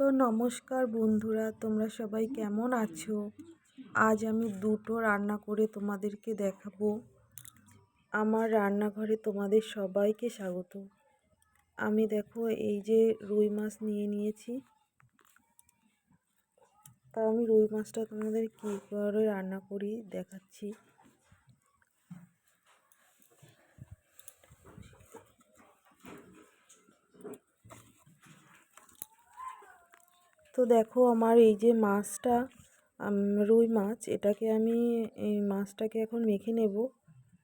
তো নমস্কার বন্ধুরা, তোমরা সবাই কেমন আছো? আজ আমি দুটো রান্না করে তোমাদেরকে দেখাবো। আমার রান্নাঘরে তোমাদের সবাইকে স্বাগত। আমি দেখো এই যে রুই মাছ নিয়ে নিয়েছি। তা আমি রুই মাছটা তোমাদের কী করে রান্না করি দেখাচ্ছি। তো দেখো আমার এই যে মাছটা রুই মাছ, এটাকে আমি এই মাছটাকে এখন মেখে নেব।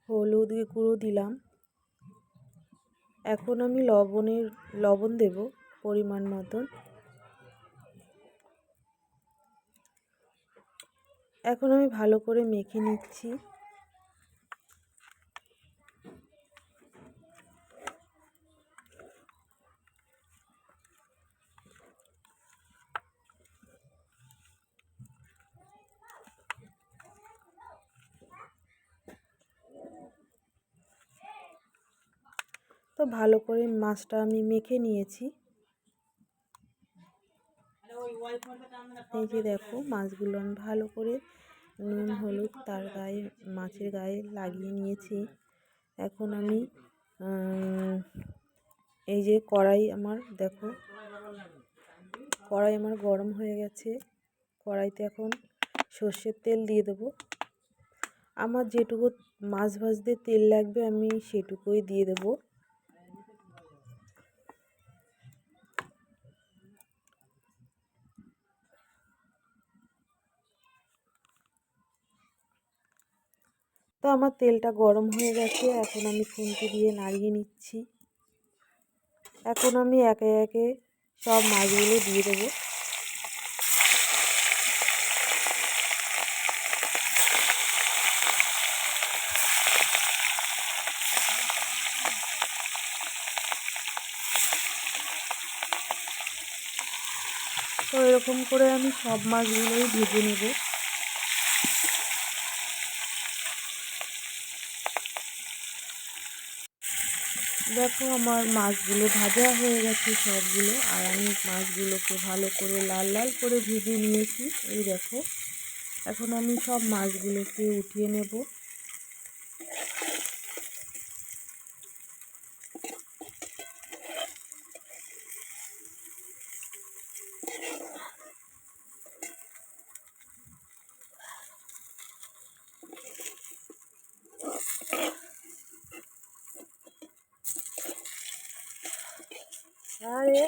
হলুদ গুঁড়ো দিলাম। এখন আমি লবণের, লবণ দেব পরিমাণ মতন। এখন আমি ভালো করে মেখে নিচ্ছি। তো ভালো করে মাছটা আমি মেখে নিয়েছি। এই যে দেখো মাছগুলো আমি ভালো করে নুন, হলুদ, তার গায়ে, মাছের গায়ে লাগিয়ে নিয়েছি। এখন আমি এই যে কড়াই আমার দেখো, কড়াই আমার গরম হয়ে গেছে। কড়াইতে এখন সর্ষের তেল দিয়ে দেবো। আমার যেটুকু মাছ ভাজতে তেল লাগবে আমি সেটুকুই দিয়ে দেবো। তো আমার তেলটা গরম হয়ে গেছে, এখন আমি খুন্তি দিয়ে নাড়িয়ে নিচ্ছি। এখন আমি একে একে সব মাছগুলো দিয়ে দেবো। তো এরকম করে আমি সব মাছগুলোই ভেজে নেব। দেখো আমার মাছগুলো ভাজা হয়ে গেছে সবগুলো, আর আমি মাছগুলোকে ভালো করে লাল লাল করে ভেজে নিয়েছি। এই দেখো, এখন আমি সব মাছগুলোকে উঠিয়ে নেব আরে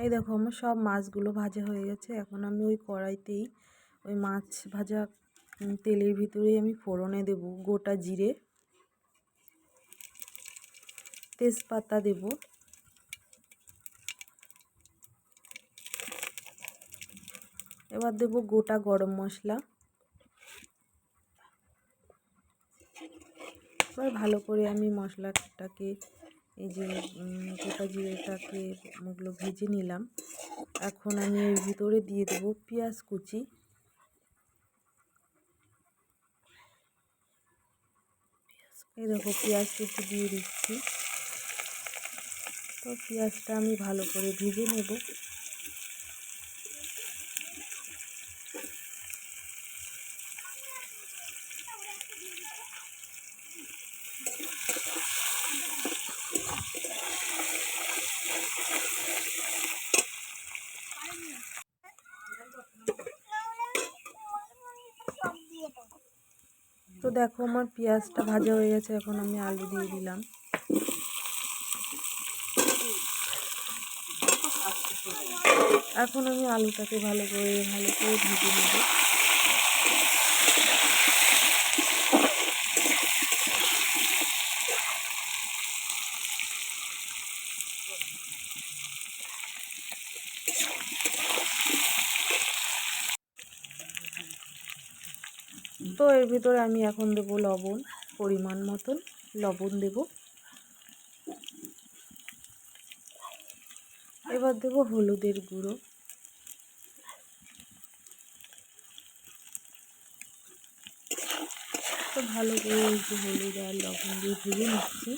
এই দেখো আমার সব মাছগুলো ভাজা হয়ে গেছে। এখন আমি ওই কড়াইতেই ওই মাছ ভাজা তেলের ভিতরেই আমি ফোড়নে দেব গোটা জিরে। তেজপাতা দেব। এবার দেব গোটা গরম মশলা। এবার ভালো করে আমি মশলাটাকে এই যে গোটা জিরেটাকে ওগুলো ভেজে নিলাম। এখন আমি এর ভিতরে দিয়ে দেবো পেঁয়াজ কুচি। এই দেখো পেঁয়াজ কুচি দিয়ে দিচ্ছি। তো পেঁয়াজটা আমি ভালো করে ভেজে নেব তো দেখো আমার পেঁয়াজটা ভাজা হয়ে গেছে, এখন আমি আলু দিয়ে দিলাম। এখন আমি আলুটাকে ভালো করে ভালো করে ভেজে নেব। তো এর ভিতরে আমি এখন দেবো লবণ, পরিমাণ মতন লবণ দেব। এবার দেব হলুদের গুঁড়ো। তো ভালো করে যে হলুদ আর লবণ দিয়ে ভেজে নিচ্ছি।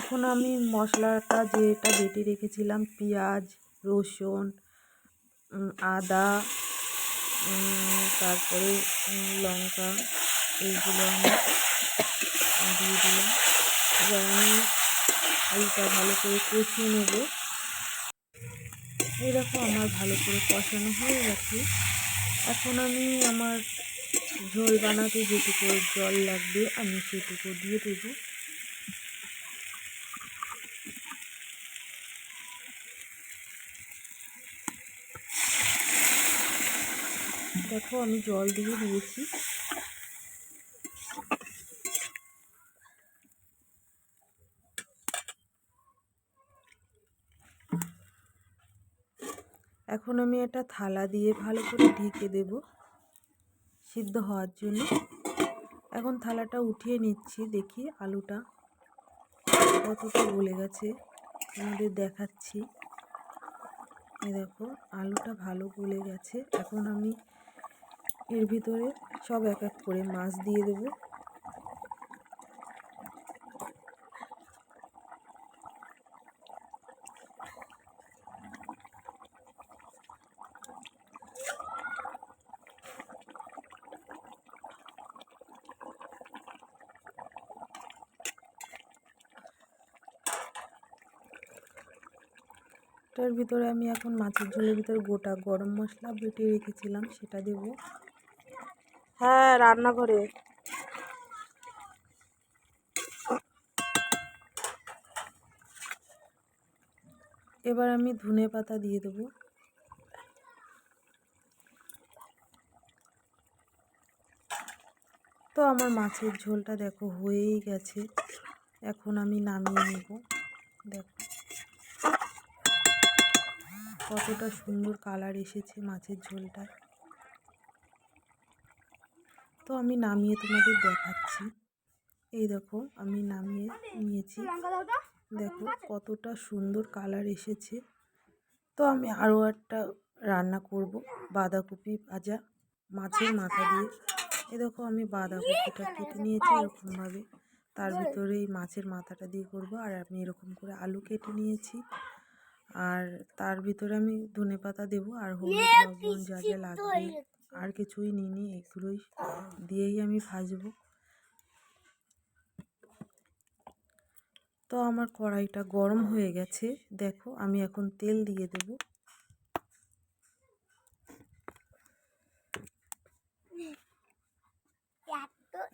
এখন আমি মশলাটা যেটা বেটে রেখেছিলাম, পেঁয়াজ, রসুন আদা তারপরে লঙ্কা, এইগুলো আমি দিয়ে দিলাম। এবার আমি আলুটা ভালো করে কষিয়ে নেব। দেখো আমার ভালো করে কষানো হয়ে গেছে। এখন আমি আমার ঝোল বানাতে যেটুকু জল লাগবে আমি সেটুকু দিয়ে দেবো। দেখো, আমি জল দিয়ে দিয়েছি। এখন আমি একটা থালা দিয়ে ভালো করে ঢেকে দেব সিদ্ধ হওয়ার জন্য। এখন থালাটা উঠিয়ে নিচ্ছি, দেখি আলুটা কতটা গলে গেছে, তোমাদের দেখাচ্ছি। দেখো, আলুটা ভালো গলে গেছে। এখন আমি এর ভিতরে সব এক এক করে মাছ দিয়ে দেব। তার ভিতরে আমি এখন মাছের ঝোলের ভিতরে গোটা গরম মশলা বেটে রেখেছিলাম, সেটা দেব। হ্যাঁ রান্নাঘরে। এবার আমি ধনে পাতা দিয়ে দেবো। তো আমার মাছের ঝোলটা দেখো হয়েই গেছে। এখন আমি নামিয়ে নেব। দেখো, কতটা সুন্দর কালার এসেছে মাছের ঝোলটা তো আমি নামিয়ে তোমাদের দেখাচ্ছি। এই দেখো, আমি নামিয়ে নিয়েছি। দেখো কতটা সুন্দর কালার এসেছে। তো আমি আরও একটা রান্না করব, বাঁধাকপি ভাজা, মাছের মাথা দিয়ে। এ দেখো, আমি বাঁধাকপিটা কেটে নিয়েছি এরকমভাবে। তার ভিতরে এই মাছের মাথাটা দিয়ে করব, আর আমি এরকম করে আলু কেটে নিয়েছি। আর তার ভিতরে আমি ধনে পাতা দেবো, আর হলুদ, লবণ যা যা লাগবে আর কিছুই নিইনি এগুলোই দিয়েই আমি ভাজবো। তো আমার কড়াইটা গরম হয়ে গেছে। দেখো, আমি এখন তেল দিয়ে দেব।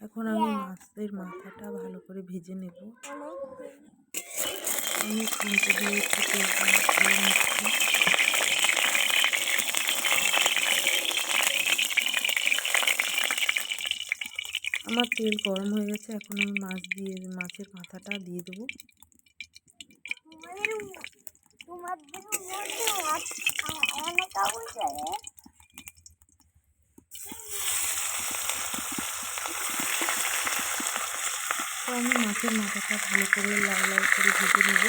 এখন আমি মাছের মাথাটা ভালো করে ভেজে নেব। আমি খুঁজে দিয়ে আমার তেল গরম হয়ে গেছে, এখন আমি মাছ দিয়ে, মাছের মাথাটা দিয়ে দেবো। আমি মাছের মাথাটা ভালো করে লাল লাল করে ভেজে নেব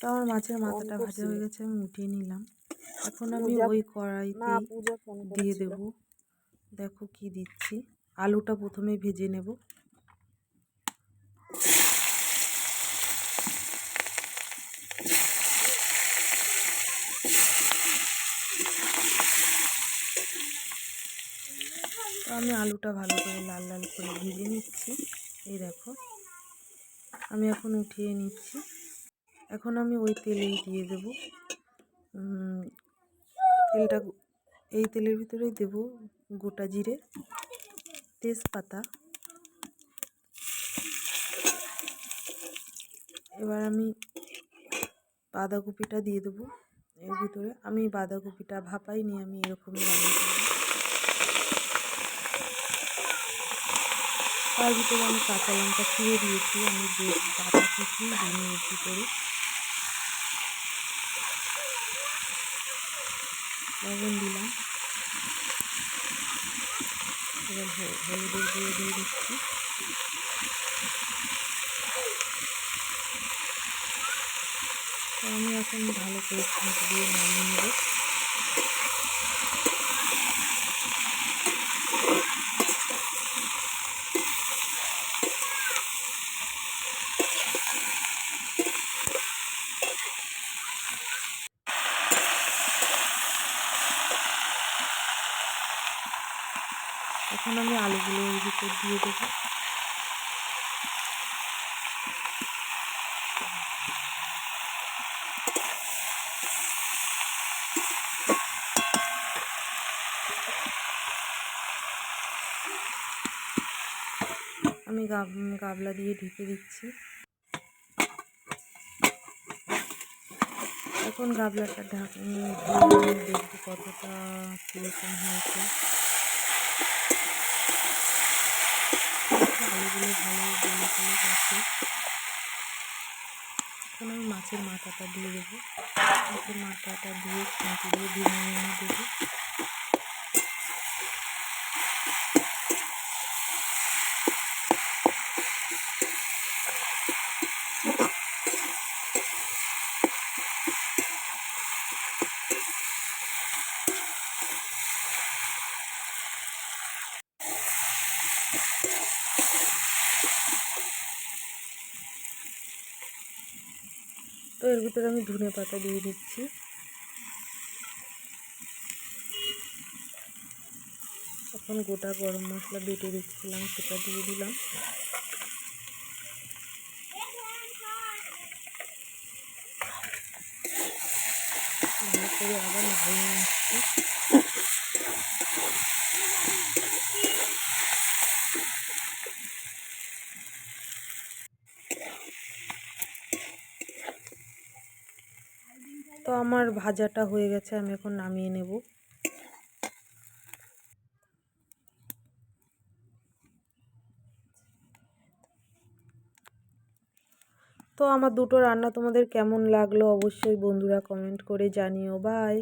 তো আমার মাছের মাথাটা ভাজা হয়ে গেছে আমি উঠিয়ে নিলাম। এখন আমি ওই কড়াইতে দিয়ে দেব। দেখো কি দিচ্ছি। আলুটা প্রথমে ভেজে নেব। আমি আলুটা ভালো করে লাল লাল করে ভেজে নিচ্ছি। এই দেখো আমি এখন উঠিয়ে নিচ্ছি। এখন আমি ওই তেলেই দিয়ে দেব। তেলটা এই তেলের ভিতরেই দেব গোটা জিরে, তেজপাতা। এবার আমি বাঁধাকপিটা দিয়ে দেবো এর ভিতরে। আমি বাঁধাকপিটা ভাপাই নিয়ে আমি এরকমই রান্না তার ভিতরে আমি কাঁচা লঙ্কা ছিঁড়ে দিয়েছি, আমি কুচি দিই এর ভিতরে লবণ দিলাম। এবার হলুদের গুঁড়ো দিয়ে দিচ্ছি। আমি এখন ভালো করে দিয়ে নামিয়ে নেব। এখন আমি আলুগুলো এর ভিতর দিয়ে দেবো। আমি গাব- গাবলা দিয়ে ঢেকে দিচ্ছি। এখন গাবলাটা দিয়ে দেখব কতটা কীরকম হয়েছে। আলুগুলো ভালো গলে গলে গেছে এখন আমি মাছের মাথাটা দিয়ে দেবো। মাছের মাথাটা দিয়ে খুঁটি দিয়ে ভেঙে ভেঙে দেবো। ভিতরে আমি ধনে পাতা দিয়ে দিচ্ছি। এখন গোটা গরম মশলা বেটে দিচ্ছিলাম সেটা দিয়ে দিলাম। ভালো আবার নাড়িয়ে নিচ্ছি তো আমার ভাজাটা হয়ে গেছে, আমি এখন নামিয়ে নেব। তো আমার দুটো রান্না তোমাদের কেমন লাগল অবশ্যই বন্ধুরা কমেন্ট করে জানিও। বাই।